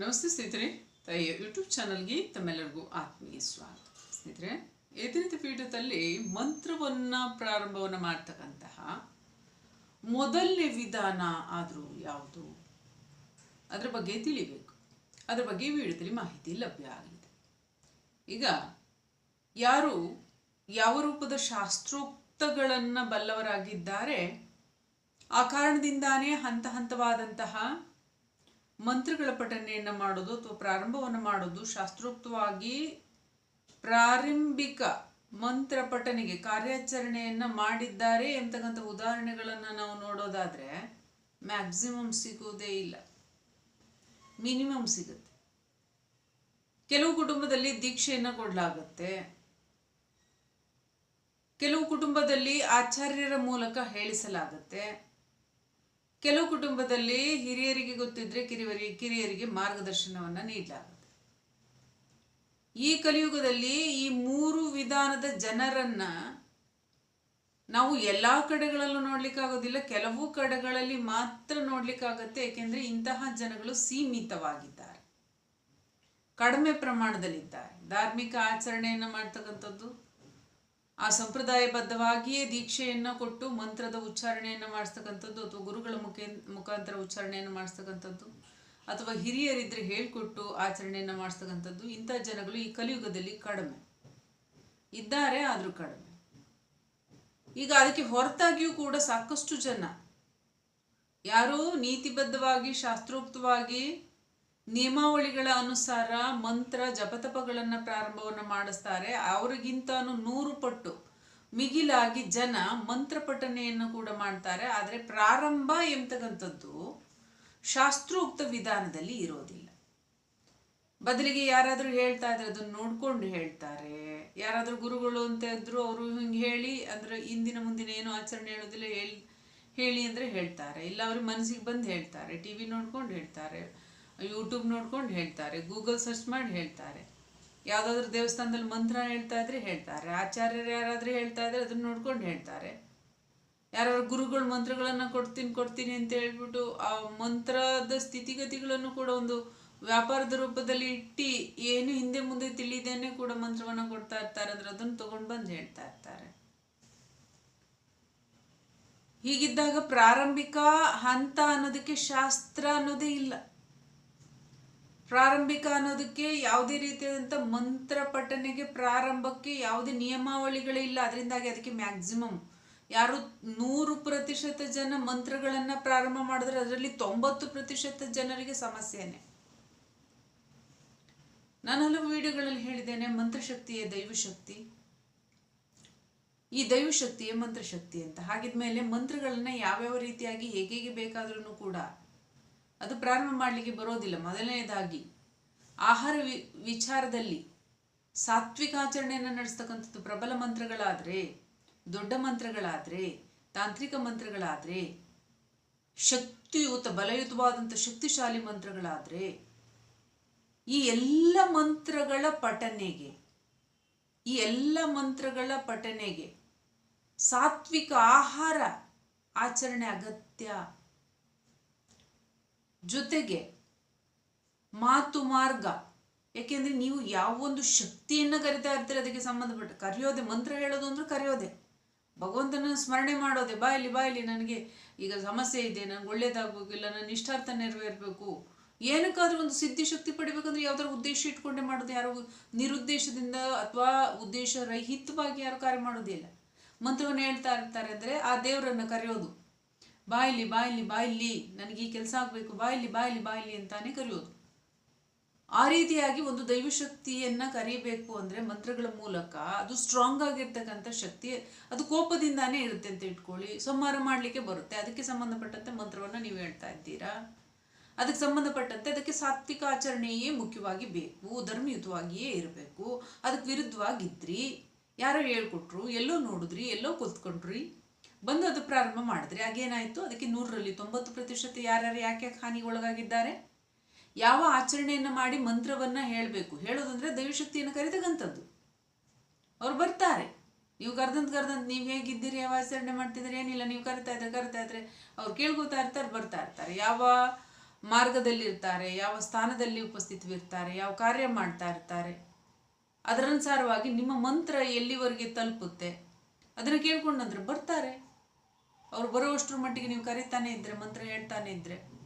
ನಮಸ್ತೆ ಸ್ನೇಹಿತರೆ ತಾಯಿಯ ಯೂಟ್ಯೂಬ್ ಚಾನಲ್ಗೆ ತಮ್ಮೆಲ್ಲರಿಗೂ ಆತ್ಮೀಯ ಸ್ವಾಗತ. ಸ್ನೇಹಿತರೆ ಏತನಿತ ಪೀಠದಲ್ಲಿ ಮಂತ್ರವನ್ನು ಪ್ರಾರಂಭವನ್ನು ಮಾಡ್ತಕ್ಕಂತಹ ಮೊದಲನೇ ವಿಧಾನ ಆದರೂ ಯಾವುದು? ಅದರ ಬಗ್ಗೆ ತಿಳಿಬೇಕು. ಅದರ ಬಗ್ಗೆ ವೀಡಿಯೋದಲ್ಲಿ ಮಾಹಿತಿ ಲಭ್ಯ ಆಗಲಿದೆ ಈಗ ಯಾರು ಯಾವ ರೂಪದ ಶಾಸ್ತ್ರೋಕ್ತಗಳನ್ನು ಬಲ್ಲವರಾಗಿದ್ದಾರೆ, ಆ ಕಾರಣದಿಂದಾನೇ ಹಂತ ಹಂತವಾದಂತಹ ಮಂತ್ರಗಳ ಪಠನೆಯನ್ನು ಮಾಡೋದು ಅಥವಾ ಪ್ರಾರಂಭವನ್ನು ಮಾಡೋದು ಶಾಸ್ತ್ರೋಕ್ತವಾಗಿ ಪ್ರಾರಂಭಿಕ ಮಂತ್ರ ಪಠನೆಗೆ ಕಾರ್ಯಾಚರಣೆಯನ್ನು ಮಾಡಿದ್ದಾರೆ ಎಂತಕ್ಕಂಥ ಉದಾಹರಣೆಗಳನ್ನು ನಾವು ನೋಡೋದಾದರೆ ಮ್ಯಾಕ್ಸಿಮಮ್ ಸಿಗೋದೇ ಇಲ್ಲ. ಮಿನಿಮಮ್ ಸಿಗುತ್ತೆ. ಕೆಲವು ಕುಟುಂಬದಲ್ಲಿ ದೀಕ್ಷೆಯನ್ನು ಕೊಡಲಾಗುತ್ತೆ. ಕೆಲವು ಕುಟುಂಬದಲ್ಲಿ ಆಚಾರ್ಯರ ಮೂಲಕ ಹೇಳಿಸಲಾಗುತ್ತೆ. ಕೆಲವು ಕುಟುಂಬದಲ್ಲಿ ಹಿರಿಯರಿಗೆ ಗೊತ್ತಿದ್ರೆ ಕಿರಿಯರಿಗೆ ಕಿರಿಯರಿಗೆ ಮಾರ್ಗದರ್ಶನವನ್ನು ನೀಡಲಾಗುತ್ತೆ. ಈ ಕಲಿಯುಗದಲ್ಲಿ ಈ ಮೂರು ವಿಧಾನದ ಜನರನ್ನ ನಾವು ಎಲ್ಲಾ ಕಡೆಗಳಲ್ಲೂ ನೋಡ್ಲಿಕ್ಕಾಗೋದಿಲ್ಲ, ಕೆಲವು ಕಡೆಗಳಲ್ಲಿ ಮಾತ್ರ ನೋಡ್ಲಿಕ್ಕಾಗತ್ತೆ, ಏಕೆಂದ್ರೆ ಇಂತಹ ಜನಗಳು ಸೀಮಿತವಾಗಿದ್ದಾರೆ. ಕಡಿಮೆ ಪ್ರಮಾಣದಲ್ಲಿದ್ದಾರೆ. ಧಾರ್ಮಿಕ ಆಚರಣೆಯನ್ನು ಮಾಡ್ತಕ್ಕಂಥದ್ದು ಆ ಸಂಪ್ರದಾಯಬದ್ಧವಾಗಿಯೇ ದೀಕ್ಷೆಯನ್ನು ಕೊಟ್ಟು ಮಂತ್ರದ ಉಚ್ಚಾರಣೆಯನ್ನು ಮಾಡಿಸ್ತಕ್ಕಂಥದ್ದು ಅಥವಾ ಗುರುಗಳ ಮುಖೇ, ಮುಖಾಂತರ ಉಚ್ಚಾರಣೆಯನ್ನು ಮಾಡಿಸ್ತಕ್ಕಂಥದ್ದು ಅಥವಾ ಹಿರಿಯರಿದ್ರೆ ಹೇಳಿಕೊಟ್ಟು ಆಚರಣೆಯನ್ನು ಮಾಡಿಸ್ತಕ್ಕಂಥದ್ದು ಇಂಥ ಜನಗಳು ಈ ಕಲಿಯುಗದಲ್ಲಿ ಕಡಿಮೆ. ಇದ್ದಾರೆ ಆದರೂ ಕಡಿಮೆ. ಈಗ ಅದಕ್ಕೆ ಹೊರತಾಗಿಯೂ ಕೂಡ ಸಾಕಷ್ಟು ಜನ ಯಾರು ನೀತಿಬದ್ಧವಾಗಿ, ಶಾಸ್ತ್ರೋಕ್ತವಾಗಿ ನಿಯಮಾವಳಿಗಳ ಅನುಸಾರ ಮಂತ್ರ, ಜಪತಪಗಳನ್ನು ಪ್ರಾರಂಭವನ್ನು ಮಾಡಿಸ್ತಾರೆ. ಅವರಿಗಿಂತನೂ ನೂರು ಪಟ್ಟು ಮಿಗಿಲಾಗಿ ಜನ ಮಂತ್ರ ಪಠನೆಯನ್ನು ಕೂಡ ಮಾಡ್ತಾರೆ. ಆದರೆ ಪ್ರಾರಂಭ ಎಂತಕ್ಕಂಥದ್ದು ಶಾಸ್ತ್ರೋಕ್ತ ವಿಧಾನದಲ್ಲಿ ಇರೋದಿಲ್ಲ. ಬದಲಿಗೆ ಯಾರಾದರೂ ಹೇಳ್ತಾ ಇದ್ರೆ ಅದನ್ನು ನೋಡ್ಕೊಂಡು ಹೇಳ್ತಾರೆ. ಯಾರಾದರೂ ಗುರುಗಳು ಅಂತ ಇದ್ರು ಅವರು ಹಿಂಗೆ ಹೇಳಿ, ಅಂದ್ರೆ ಇಂದಿನ ಮುಂದಿನ ಏನು ಆಚರಣೆ ಹೇಳೋದಿಲ್ಲ, ಹೇಳಿ ಹೇಳಿ ಅಂದರೆ ಹೇಳ್ತಾರೆ. ಇಲ್ಲ ಅವ್ರಿಗೆ ಮನಸ್ಸಿಗೆ ಬಂದು ಹೇಳ್ತಾರೆ, ಟಿ ವಿ ನೋಡ್ಕೊಂಡು ಹೇಳ್ತಾರೆ. ಯೂಟ್ಯೂಬ್ ನೋಡ್ಕೊಂಡು ಹೇಳ್ತಾರೆ ಗೂಗಲ್ ಸರ್ಚ್ ಮಾಡಿ ಹೇಳ್ತಾರೆ. ಯಾವುದಾದ್ರೂ ದೇವಸ್ಥಾನದಲ್ಲಿ ಮಂತ್ರ ಹೇಳ್ತಾ ಇದ್ರೆ ಹೇಳ್ತಾರೆ, ಆಚಾರ್ಯರು ಯಾರಾದರೂ ಹೇಳ್ತಾ ಇದ್ರೆ ಅದನ್ನು ನೋಡ್ಕೊಂಡು ಹೇಳ್ತಾರೆ. ಯಾರು ಗುರುಗಳು ಮಂತ್ರಗಳನ್ನು ಕೊಡ್ತೀನಿ ಕೊಡ್ತೀನಿ ಅಂತ ಹೇಳ್ಬಿಟ್ಟು ಆ ಮಂತ್ರದ ಸ್ಥಿತಿಗತಿಗಳನ್ನು ಕೂಡ ಒಂದು ವ್ಯಾಪಾರದ ರೂಪದಲ್ಲಿ ಇಟ್ಟು ಏನು ಹಿಂದೆ ಮುಂದೆ ತಿಳಿದೇನೆ ಕೂಡ ಮಂತ್ರವನ್ನು ಕೊಡ್ತಾ ಇರ್ತಾರೆ ಅಂದ್ರೆ ಅದನ್ನು ತಗೊಂಡು ಬಂದು ಹೇಳ್ತಾ ಇರ್ತಾರೆ. ಹೀಗಿದ್ದಾಗ ಪ್ರಾರಂಭಿಕ ಹಂತ ಅನ್ನೋದಕ್ಕೆ ಶಾಸ್ತ್ರ ಅನ್ನೋದೇ ಇಲ್ಲ. ಪ್ರಾರಂಭಿಕ ಅನ್ನೋದಕ್ಕೆ ಯಾವುದೇ ರೀತಿಯಾದಂಥ ಮಂತ್ರ ಪಠನೆಗೆ ಪ್ರಾರಂಭಕ್ಕೆ ಯಾವುದೇ ನಿಯಮಾವಳಿಗಳೇ ಇಲ್ಲ. ಅದರಿಂದಾಗಿ ಅದಕ್ಕೆ ಮ್ಯಾಕ್ಸಿಮಮ್ ಯಾರು ನೂರು ಪ್ರತಿಶತ ಜನ ಮಂತ್ರಗಳನ್ನು ಪ್ರಾರಂಭ ಮಾಡಿದ್ರೆ ಅದರಲ್ಲಿ ತೊಂಬತ್ತು ಪ್ರತಿಶತ ಜನರಿಗೆ ಸಮಸ್ಯೆನೇ. ನಾನು ಹಲವು ವಿಡಿಯೋಗಳಲ್ಲಿ ಹೇಳಿದ್ದೇನೆ, ಮಂತ್ರಶಕ್ತಿಯೇ ದೈವಶಕ್ತಿ. ಈ ದೈವಶಕ್ತಿಯೇ ಮಂತ್ರಶಕ್ತಿ ಅಂತ. ಹಾಗಿದ್ಮೇಲೆ ಮಂತ್ರಗಳನ್ನ ಯಾವ್ಯಾವ ರೀತಿಯಾಗಿ ಹೇಗೆ ಬೇಕಾದ್ರೂ ಕೂಡ ಅದು ಪ್ರಾರಂಭ ಮಾಡಲಿಕ್ಕೆ ಬರೋದಿಲ್ಲ. ಮೊದಲನೇದಾಗಿ, ಆಹಾರ ವಿ, ವಿಚಾರದಲ್ಲಿ ಸಾತ್ವಿಕ ಆಚರಣೆಯನ್ನು ನಡೆಸ್ತಕ್ಕಂಥದ್ದು ಪ್ರಬಲ ಮಂತ್ರಗಳಾದರೆ, ದೊಡ್ಡ ಮಂತ್ರಗಳಾದರೆ, ತಾಂತ್ರಿಕ ಮಂತ್ರಗಳಾದರೆ, ಶಕ್ತಿಯುತ, ಬಲಯುತವಾದಂಥ ಶಕ್ತಿಶಾಲಿ ಮಂತ್ರಗಳಾದರೆ, ಈ ಎಲ್ಲ ಮಂತ್ರಗಳ ಪಠನೆಗೆ, ಈ ಎಲ್ಲ ಮಂತ್ರಗಳ ಪಠನೆಗೆ ಸಾತ್ವಿಕ ಆಹಾರ ಆಚರಣೆ ಅಗತ್ಯ. ಜೊತೆಗೆ ಮಾತು ಮಾರ್ಗ. ಯಾಕೆಂದ್ರೆ ನೀವು ಯಾವ ಒಂದು ಶಕ್ತಿಯನ್ನು ಕರಿತಾ ಇರ್ತೀರಿ ಅದಕ್ಕೆ ಸಂಬಂಧಪಟ್ಟ ಕರೆಯೋದೆ, ಮಂತ್ರ ಹೇಳೋದು ಅಂದ್ರೆ ಕರೆಯೋದೆ. ಭಗವಂತನ ಸ್ಮರಣೆ ಮಾಡೋದೆ ಬಾಯಲ್ಲಿ ಬಾಯಲ್ಲಿ ನನಗೆ ಈಗ ಸಮಸ್ಯೆ ಇದೆ ನನಗೆ ಒಳ್ಳೇದಾಗಬೇಕು ಇಲ್ಲ ನನ್ನ ಇಷ್ಟಾರ್ಥ ನೆರವೇರಬೇಕು. ಏನಕ್ಕಾದ್ರೂ ಒಂದು ಸಿದ್ಧಿ ಶಕ್ತಿ ಪಡಿಬೇಕಂದ್ರೆ ಯಾವ್ದಾದ್ರು ಉದ್ದೇಶ ಇಟ್ಕೊಂಡೆ ಮಾಡೋದು ಯಾರು? ನಿರುದ್ದೇಶದಿಂದ ಅಥವಾ ಉದ್ದೇಶ ರಹಿತವಾಗಿ ಯಾರು ಕಾರ್ಯ ಮಾಡೋದಿಲ್ಲ ಮಂತ್ರವನ್ನು ಹೇಳ್ತಾ ಇರ್ತಾರೆ ಅಂದರೆ ಆ ದೇವರನ್ನು ಕರೆಯೋದು. ಬಾಯಿಲಿ ಬಾಯಿಲಿ ಬಾಯಿಲಿ. ನನಗೆ ಈ ಕೆಲಸ ಆಗಬೇಕು. ಬಾಯಿಲಿ ಬಾಯಿಲಿ ಬಾಯಿಲಿ ಅಂತಾನೆ ಕರೆಯೋದು. ಆ ರೀತಿಯಾಗಿ ಒಂದು ದೈವಶಕ್ತಿಯನ್ನು ಕರಿಬೇಕು ಅಂದರೆ ಮಂತ್ರಗಳ ಮೂಲಕ ಅದು ಸ್ಟ್ರಾಂಗ್ ಆಗಿರ್ತಕ್ಕಂಥ ಶಕ್ತಿ ಅದು ಕೋಪದಿಂದಾನೇ ಇರುತ್ತೆ ಅಂತ ಇಟ್ಕೊಳ್ಳಿ. ಸಂಹಾರ ಮಾಡಲಿಕ್ಕೆ ಬರುತ್ತೆ. ಅದಕ್ಕೆ ಸಂಬಂಧಪಟ್ಟಂತೆ ಮಂತ್ರವನ್ನು ನೀವು ಹೇಳ್ತಾ ಇದ್ದೀರಾ? ಅದಕ್ಕೆ ಸಂಬಂಧಪಟ್ಟಂತೆ ಅದಕ್ಕೆ ಸಾತ್ವಿಕ ಆಚರಣೆಯೇ ಮುಖ್ಯವಾಗಿ ಬೇಕು. ಧರ್ಮಯುತವಾಗಿಯೇ ಇರಬೇಕು. ಅದಕ್ಕೆ ವಿರುದ್ಧವಾಗಿದ್ರಿ. ಯಾರೋ ಹೇಳ್ಕೊಟ್ರು, ಎಲ್ಲೋ ನೋಡಿದ್ರಿ, ಎಲ್ಲೋ ಕೂತ್ಕೊಂಡ್ರಿ. ಬಂದು ಅದು ಪ್ರಾರಂಭ ಮಾಡಿದ್ರೆ ಆಗೇನಾಯಿತು? ಅದಕ್ಕೆ ನೂರರಲ್ಲಿ ತೊಂಬತ್ತು ಪ್ರತಿಶತ ಯಾರ್ಯಾರು ಯಾಕೆ ಹಾನಿಗೆ ಒಳಗಾಗಿದ್ದಾರೆ ಯಾವ ಆಚರಣೆಯನ್ನು ಮಾಡಿ ಮಂತ್ರವನ್ನು ಹೇಳಬೇಕು? ಹೇಳೋದಂದ್ರೆ ದೈವಶಕ್ತಿಯನ್ನು ಕರೆದಗಂಥದ್ದು ಅವ್ರು ಬರ್ತಾರೆ. ನೀವು ಕರ್ದಂತ ಕರ್ದಂತ ನೀವು ಹೇಗಿದ್ದೀರಿ? ಯಾವ ಆಚರಣೆ ಮಾಡ್ತಿದ್ರೆ ಏನಿಲ್ಲ, ನೀವು ಕರಿತಾ ಇದ್ರೆ ಕರಿತಾ ಇದ್ರೆ ಅವ್ರು ಕೇಳ್ಕೊತಾ ಇರ್ತಾರೆ, ಬರ್ತಾ ಇರ್ತಾರೆ. ಯಾವ ಮಾರ್ಗದಲ್ಲಿರ್ತಾರೆ, ಯಾವ ಸ್ಥಾನದಲ್ಲಿ ಉಪಸ್ಥಿತವಿರ್ತಾರೆ, ಯಾವ ಕಾರ್ಯ ಮಾಡ್ತಾ ಇರ್ತಾರೆ, ಅದರನುಸಾರವಾಗಿ ನಿಮ್ಮ ಮಂತ್ರ ಎಲ್ಲಿವರೆಗೆ ತಲುಪುತ್ತೆ? ಅದನ್ನು ಕೇಳ್ಕೊಂಡಂದ್ರೆ ಬರ್ತಾರೆ. ಅವ್ರು ಬರುವಷ್ಟರ ಮಟ್ಟಿಗೆ ನೀವು ಕರಿತಾನೆ ಇದ್ರೆ, ಮಂತ್ರ ಹೇಳ್ತಾನೆ ಇದ್ರೆ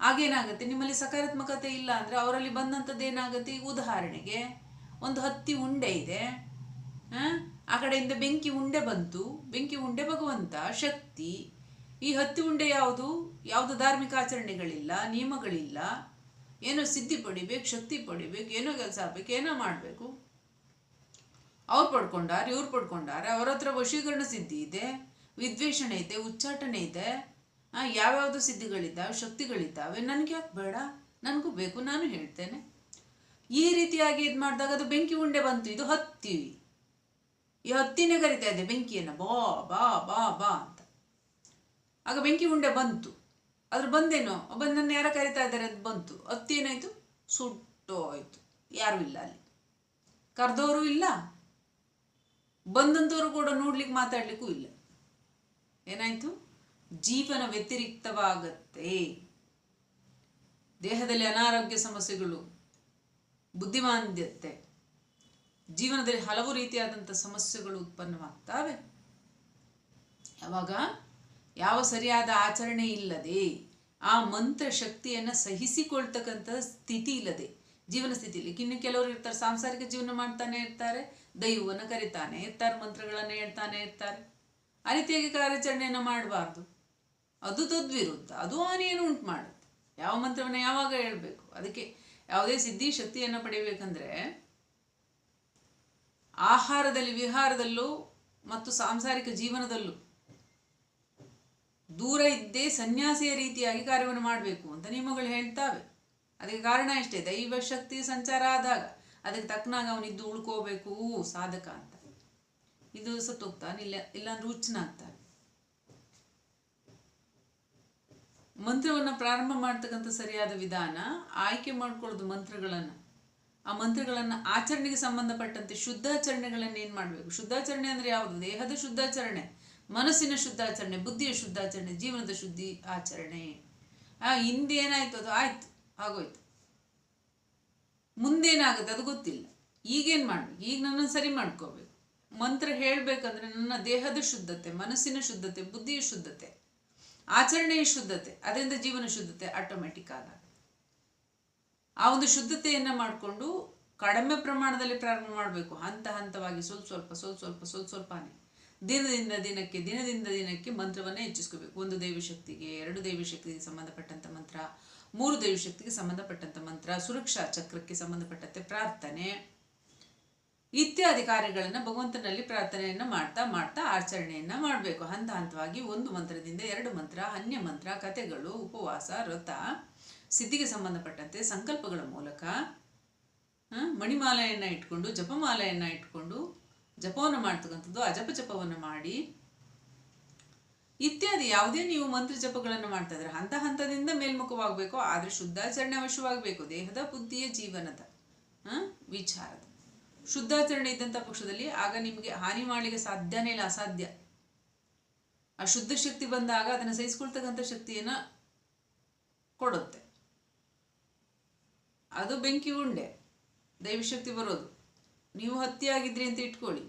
ಆಗೇನಾಗುತ್ತೆ ನಿಮ್ಮಲ್ಲಿ ಸಕಾರಾತ್ಮಕತೆ ಇಲ್ಲ ಅಂದರೆ ಅವರಲ್ಲಿ ಬಂದಂಥದ್ದು ಏನಾಗುತ್ತೆ? ಈಗ ಉದಾಹರಣೆಗೆ ಒಂದು ಹತ್ತಿ ಉಂಡೆ ಇದೆ ಆ? ಕಡೆಯಿಂದ ಬೆಂಕಿ ಉಂಡೆ ಬಂತು. ಬೆಂಕಿ ಉಂಡೆ ಭಗವಂತ, ಶಕ್ತಿ. ಈ ಹತ್ತಿ ಉಂಡೆ ಯಾವುದು? ಯಾವುದು ಧಾರ್ಮಿಕ ಆಚರಣೆಗಳಿಲ್ಲ, ನಿಯಮಗಳಿಲ್ಲ. ಏನೋ ಸಿದ್ಧಿ ಪಡಿಬೇಕು, ಶಕ್ತಿ ಪಡಿಬೇಕು, ಏನೋ ಕೆಲಸ ಆಗ್ಬೇಕು, ಏನೋ ಮಾಡಬೇಕು. ಅವ್ರು ಪಡ್ಕೊಂಡಾರೆ, ಇವ್ರು ಪಡ್ಕೊಂಡಾರೆ, ಅವರ ಹತ್ರ ವಶೀಕರಣ ಸಿದ್ಧಿ ಇದೆ. ವಿದ್ವೇಷಣೆ ಇದೆ, ಉಚ್ಚಾಟನೆ ಇದೆ ಯಾವ್ಯಾವುದು ಸಿದ್ಧಿಗಳಿದ್ದಾವೆ, ಶಕ್ತಿಗಳಿದ್ದಾವೆ, ನನಗೆ ಯಾಕೆ ಬೇಡ? ನನಗೂ ಬೇಕು, ನಾನು ಹೇಳ್ತೇನೆ. ಈ ರೀತಿಯಾಗಿ ಇದು ಮಾಡಿದಾಗ ಅದು ಬೆಂಕಿ ಉಂಡೆ ಬಂತು, ಇದು ಹತ್ತಿ. ಈ ಹತ್ತಿನೇ ಕರಿತಾ ಇದೆ ಬೆಂಕಿಯನ್ನು, ಬಾ ಬಾ ಬಾ ಬಾ ಅಂತ. ಆಗ ಬೆಂಕಿ ಉಂಡೆ ಬಂತು. ಅದ್ರ ಬಂದೇನೋ ನನ್ನ ಯಾರ ಕರಿತಾ ಇದ್ದಾರೆ ಅದು ಬಂತು. ಹತ್ತಿ ಏನಾಯ್ತು? ಸುಟ್ಟೋಯ್ತು. ಯಾರೂ ಇಲ್ಲ ಅಲ್ಲಿ. ಕರೆದವರು ಇಲ್ಲ. ಬಂದಂಥವ್ರು ಕೂಡ ನೋಡ್ಲಿಕ್ಕೆ ಮಾತಾಡ್ಲಿಕ್ಕೂ ಇಲ್ಲ. ಏನಾಯ್ತು? ಜೀವನ ವ್ಯತಿರಿಕ್ತವಾಗತ್ತೆ. ದೇಹದಲ್ಲಿ ಅನಾರೋಗ್ಯ ಸಮಸ್ಯೆಗಳು, ಬುದ್ಧಿಮಾಂದ್ಯತೆ, ಜೀವನದಲ್ಲಿ ಹಲವು ರೀತಿಯಾದಂಥ ಸಮಸ್ಯೆಗಳು ಉತ್ಪನ್ನವಾಗ್ತವೆ. ಯಾವಾಗ? ಯಾವ ಸರಿಯಾದ ಆಚರಣೆ ಇಲ್ಲದೆ, ಆ ಮಂತ್ರ ಶಕ್ತಿಯನ್ನು ಸಹಿಸಿಕೊಳ್ತಕ್ಕಂಥ ಸ್ಥಿತಿ ಇಲ್ಲದೆ, ಜೀವನ ಸ್ಥಿತಿಯಲ್ಲಿ ಇನ್ನು ಕೆಲವರು ಇರ್ತಾರೆ, ಸಾಂಸಾರಿಕ ಜೀವನ ಮಾಡ್ತಾನೆ ಇರ್ತಾರೆ, ದೈವವನ್ನು ಕರಿತಾನೆ ಇರ್ತಾರೆ, ಮಂತ್ರಗಳನ್ನು ಹೇಳ್ತಾನೆ ಇರ್ತಾರೆ. ಆ ರೀತಿಯಾಗಿ ಕಾರ್ಯಾಚರಣೆಯನ್ನು ಮಾಡಬಾರ್ದು. ಅದು ತದ್ವಿರುದ್ಧ. ಅದು ಹಾನಿಯನ್ನು ಉಂಟು ಮಾಡುತ್ತೆ. ಯಾವ ಮಂತ್ರವನ್ನು ಯಾವಾಗ ಹೇಳಬೇಕು? ಅದಕ್ಕೆ ಯಾವುದೇ ಸಿದ್ಧಿ ಶಕ್ತಿಯನ್ನು ಪಡೆಯಬೇಕಂದ್ರೆ ಆಹಾರದಲ್ಲಿ, ವಿಹಾರದಲ್ಲೂ ಮತ್ತು ಸಾಂಸಾರಿಕ ಜೀವನದಲ್ಲೂ ದೂರ ಇದ್ದೇ ಸನ್ಯಾಸಿಯ ರೀತಿಯಾಗಿ ಕಾರ್ಯವನ್ನು ಮಾಡಬೇಕು ಅಂತ ನಿಯಮಗಳು ಹೇಳ್ತಾವೆ. ಅದಕ್ಕೆ ಕಾರಣ ಇಷ್ಟೇ ದೈವ ಶಕ್ತಿ ಸಂಚಾರ ಆದಾಗ. ಅದಕ್ಕೆ ತಕ್ಕನಾಗ ಅವನಿದ್ದು ಉಳ್ಕೋಬೇಕು, ಸಾಧಕ ಅಂತ. ಇದು ಸತ್ತೋಗ್ತಾನೆ ಇಲ್ಲ, ಇಲ್ಲಾಂದ್ರೆ ಹುಚ್ಚನಾಗ್ತಾನೆ ಮಂತ್ರವನ್ನು ಪ್ರಾರಂಭ ಮಾಡ್ತಕ್ಕಂಥ ಸರಿಯಾದ ವಿಧಾನ ಆಯ್ಕೆ ಮಾಡ್ಕೊಳ್ಳೋದು ಮಂತ್ರಗಳನ್ನು. ಆ ಮಂತ್ರಗಳನ್ನು ಆಚರಣೆಗೆ ಸಂಬಂಧಪಟ್ಟಂತೆ ಶುದ್ಧಾಚರಣೆಗಳನ್ನು ಏನು ಮಾಡಬೇಕು? ಶುದ್ಧಾಚರಣೆ ಅಂದರೆ ಯಾವುದು? ದೇಹದ ಶುದ್ಧಾಚರಣೆ, ಮನಸ್ಸಿನ ಶುದ್ಧಾಚರಣೆ, ಬುದ್ಧಿಯ ಶುದ್ಧಾಚರಣೆ, ಜೀವನದ ಶುದ್ಧಿ ಆಚರಣೆ. ಆ ಹಿಂದೆ ಏನಾಯ್ತು ಅದು? ಆಯ್ತು, ಆಗೋಯ್ತು. ಮುಂದೇನಾಗುತ್ತೆ ಅದು ಗೊತ್ತಿಲ್ಲ. ಈಗೇನು ಮಾಡ್ಬೇಕು? ಈಗ ನನ್ನನ್ನು ಸರಿ ಮಾಡ್ಕೋಬೇಕು. ಮಂತ್ರ ಹೇಳಬೇಕಂದ್ರೆ ನನ್ನ ದೇಹದ ಶುದ್ಧತೆ, ಮನಸ್ಸಿನ ಶುದ್ಧತೆ, ಬುದ್ಧಿಯ ಶುದ್ಧತೆ, ಆಚರಣೆಯ ಶುದ್ಧತೆ, ಅದರಿಂದ ಜೀವನ ಶುದ್ಧತೆ ಆಟೋಮೆಟಿಕ್ ಆಗ ಆ ಒಂದು ಶುದ್ಧತೆಯನ್ನು ಮಾಡಿಕೊಂಡು ಕಡಿಮೆ ಪ್ರಮಾಣದಲ್ಲಿ ಪ್ರಾರಂಭ ಮಾಡಬೇಕು. ಹಂತ ಹಂತವಾಗಿ ಸ್ವಲ್ಪ ಸ್ವಲ್ಪ ಸ್ವಲ್ಪ ಸ್ವಲ್ಪ ಸ್ವಲ್ಪ ಸ್ವಲ್ಪನೇ. ದಿನದಿಂದ ದಿನಕ್ಕೆ ದಿನದಿಂದ ದಿನಕ್ಕೆ ಮಂತ್ರವನ್ನು ಹೆಚ್ಚಿಸ್ಕೋಬೇಕು. ಒಂದು ದೈವಶಕ್ತಿಗೆ ಎರಡು ದೈವಶಕ್ತಿಗೆ ಸಂಬಂಧಪಟ್ಟಂಥ ಮಂತ್ರ, ಮೂರು ದೈವಶಕ್ತಿಗೆ ಸಂಬಂಧಪಟ್ಟಂಥ ಮಂತ್ರ, ಸುರಕ್ಷಾ ಚಕ್ರಕ್ಕೆ ಸಂಬಂಧಪಟ್ಟಂತೆ ಪ್ರಾರ್ಥನೆ. ಇತ್ಯಾದಿ ಕಾರ್ಯಗಳನ್ನು ಭಗವಂತನಲ್ಲಿ ಪ್ರಾರ್ಥನೆಯನ್ನು ಮಾಡ್ತಾ ಮಾಡ್ತಾ ಆಚರಣೆಯನ್ನು ಮಾಡಬೇಕು. ಹಂತ ಹಂತವಾಗಿ ಒಂದು ಮಂತ್ರದಿಂದ ಎರಡು ಮಂತ್ರ, ಅನ್ಯ ಮಂತ್ರ, ಕಥೆಗಳು, ಉಪವಾಸ, ವ್ರತ, ಸಿದ್ಧಿಗೆ ಸಂಬಂಧಪಟ್ಟಂತೆ ಸಂಕಲ್ಪಗಳ ಮೂಲಕ ಮಣಿಮಾಲೆಯನ್ನು ಇಟ್ಕೊಂಡು, ಜಪಮಾಲೆಯನ್ನು ಇಟ್ಕೊಂಡು, ಜಪವನ್ನು ಮಾಡ್ತಕ್ಕಂಥದ್ದು, ಅಜಪ ಜಪವನ್ನು ಮಾಡಿ, ಇತ್ಯಾದಿ ಯಾವುದೇ ನೀವು ಮಂತ್ರ ಜಪಗಳನ್ನು ಮಾಡ್ತಾ ಇದ್ರೆ ಹಂತ ಹಂತದಿಂದ ಮೇಲ್ಮುಖವಾಗಬೇಕು, ಆದರೆ ಶುದ್ಧಾಚರಣೆ ಅವಶ್ಯವಾಗಬೇಕು. ದೇಹದ ಬುದ್ಧಿಯ ಜೀವನದ ವಿಚಾರದ. ಶುದ್ಧಾಚರಣೆ ಇದ್ದಂಥ ಪಕ್ಷದಲ್ಲಿ ಆಗ ನಿಮಗೆ ಹಾನಿ ಮಾಡಲಿಕ್ಕೆ ಸಾಧ್ಯನೇ ಇಲ್ಲ, ಅಸಾಧ್ಯ. ಆ ಶುದ್ಧ ಶಕ್ತಿ ಬಂದಾಗ ಅದನ್ನು ಸಹಿಸ್ಕೊಳ್ತಕ್ಕಂಥ ಶಕ್ತಿಯನ್ನು ಕೊಡುತ್ತೆ. ಅದು ಬೆಂಕಿ ಉಂಡೆ, ದೈವಶಕ್ತಿ ಬರೋದು. ನೀವು ಹತ್ತಿಯಾಗಿದ್ರಿ ಅಂತ ಇಟ್ಕೊಳ್ಳಿ.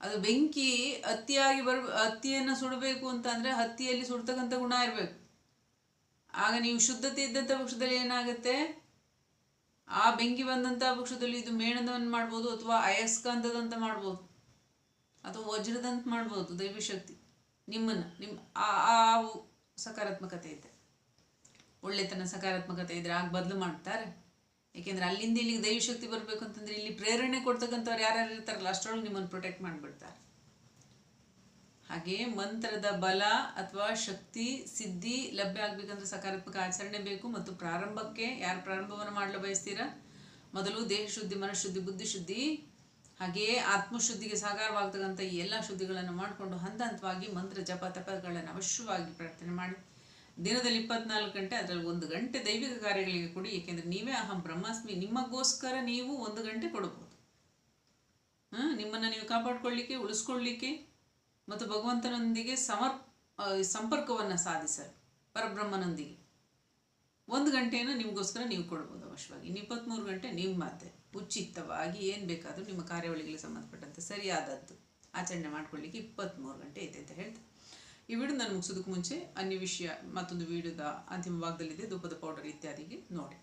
ಅದು ಬೆಂಕಿ ಹತ್ತಿಯಾಗಿ ಬರ್, ಹತ್ತಿಯನ್ನು ಸುಡಬೇಕು ಅಂತ ಅಂದರೆ ಹತ್ತಿಯಲ್ಲಿ ಸುಡ್ತಕ್ಕಂಥ ಗುಣ ಇರಬೇಕು. ಆಗ ನೀವು ಶುದ್ಧತೆ ಇದ್ದಂಥ ಪಕ್ಷದಲ್ಲಿ ಏನಾಗುತ್ತೆ? ಆ ಬೆಂಕಿ ಬಂದಂಥ ಪಕ್ಷದಲ್ಲಿ ಇದು ಮೇಣದವನ್ನು ಮಾಡ್ಬೋದು ಅಥವಾ ಅಯಸ್ಕಾಂತದಂತ ಮಾಡ್ಬೋದು. ಅಥವಾ ವಜ್ರದಂತ ಮಾಡ್ಬೋದು ದೈವಶಕ್ತಿ. ನಿಮ್ಮನ್ನು ನಿಮ್ಮ ಆ ಸಕಾರಾತ್ಮಕತೆ ಇದೆ ಒಳ್ಳೆತನ ಸಕಾರಾತ್ಮಕತೆ ಇದ್ರೆ ಆಗ ಬದಲು ಮಾಡ್ತಾರೆ. ಏಕೆಂದ್ರೆ ಅಲ್ಲಿಂದ ಇಲ್ಲಿಗೆ ದೈವಶಕ್ತಿ ಬರಬೇಕು ಅಂತಂದ್ರೆ ಇಲ್ಲಿ ಪ್ರೇರಣೆ ಕೊಡ್ತಕ್ಕಂಥವ್ರು ಯಾರ್ಯಾರು ಇರ್ತಾರಲ್ಲ, ಅಷ್ಟರೊಳಗೆ ನಿಮ್ಮನ್ನು ಪ್ರೊಟೆಕ್ಟ್ ಮಾಡಿಬಿಡ್ತಾರೆ. ಹಾಗೆ ಮಂತ್ರದ ಬಲ ಅಥವಾ ಶಕ್ತಿ, ಸಿದ್ಧಿ ಲಭ್ಯ ಆಗಬೇಕಂದ್ರೆ ಸಕಾರಾತ್ಮಕ ಆಚರಣೆ ಬೇಕು. ಮತ್ತು ಪ್ರಾರಂಭಕ್ಕೆ ಯಾರು ಪ್ರಾರಂಭವನ್ನು ಮಾಡಲು ಬಯಸ್ತೀರಾ? ಮೊದಲು ದೇಹ ಶುದ್ಧಿ ಮನಃಶುದ್ಧಿ ಬುದ್ಧಿ ಶುದ್ಧಿ ಹಾಗೆಯೇ ಆತ್ಮಶುದ್ಧಿಗೆ ಸಾಕಾರವಾಗ್ತಕ್ಕಂಥ ಈ ಎಲ್ಲ ಶುದ್ಧಿಗಳನ್ನು ಮಾಡಿಕೊಂಡು ಹಂತ ಹಂತವಾಗಿ ಮಂತ್ರ, ಜಪ, ತಪಗಳನ್ನು ಅವಶ್ಯವಾಗಿ ಪ್ರಾರ್ಥನೆ ಮಾಡಿ. ದಿನದಲ್ಲಿ ಇಪ್ಪತ್ನಾಲ್ಕು ಗಂಟೆ, ಅದರಲ್ಲಿ ಒಂದು ಗಂಟೆ ದೈವಿಕ ಕಾರ್ಯಗಳಿಗೆ ಕೊಡಿ. ಏಕೆಂದರೆ ನೀವೇ ಅಹಂ ಬ್ರಹ್ಮಾಸ್ಮಿ, ನಿಮಗೋಸ್ಕರ ನೀವು ಒಂದು ಗಂಟೆ ಕೊಡಬಹುದು. ಹಾಂ ನಿಮ್ಮನ್ನು ನೀವು ಕಾಪಾಡ್ಕೊಳ್ಳಿಕ್ಕೆ, ಉಳಿಸ್ಕೊಳ್ಳಿಕ್ಕೆ ಮತ್ತು ಭಗವಂತನೊಂದಿಗೆ ಸಮರ್ ಸಂಪರ್ಕವನ್ನು ಸಾಧಿಸಲು, ಪರಬ್ರಹ್ಮನೊಂದಿಗೆ. ಒಂದು ಗಂಟೆಯನ್ನು ನಿಮಗೋಸ್ಕರ ನೀವು ಕೊಡ್ಬೋದು ಅವಶ್ಯವಾಗಿ. ಇನ್ನು ಇಪ್ಪತ್ತ್ಮೂರು ಗಂಟೆ ಮಾತೆ ಉಚಿತವಾಗಿ ಏನು ಬೇಕಾದರೂ ನಿಮ್ಮ ಕಾರ್ಯಾವಳಿಗಳಿಗೆ ಸಂಬಂಧಪಟ್ಟಂತೆ ಸರಿಯಾದದ್ದು. ಆಚರಣೆ ಮಾಡ್ಕೊಳ್ಳಿಕ್ಕೆ ಇಪ್ಪತ್ತ್ಮೂರು ಗಂಟೆ ಇದೆ ಅಂತ ಹೇಳ್ತಾರೆ ಈ ವಿಡಿಯೋ ನಾನು ಮುಗಿಸೋದಕ್ಕೆ ಮುಂಚೆ ಅನ್ಯ ವಿಷಯ ಮತ್ತೊಂದು ವಿಡಿಯೋದ ಅಂತಿಮ ಭಾಗದಲ್ಲಿದೆ. ಧೂಪದ ಪೌಡರ್ ಇತ್ಯಾದಿಗೆ ನೋಡಿ.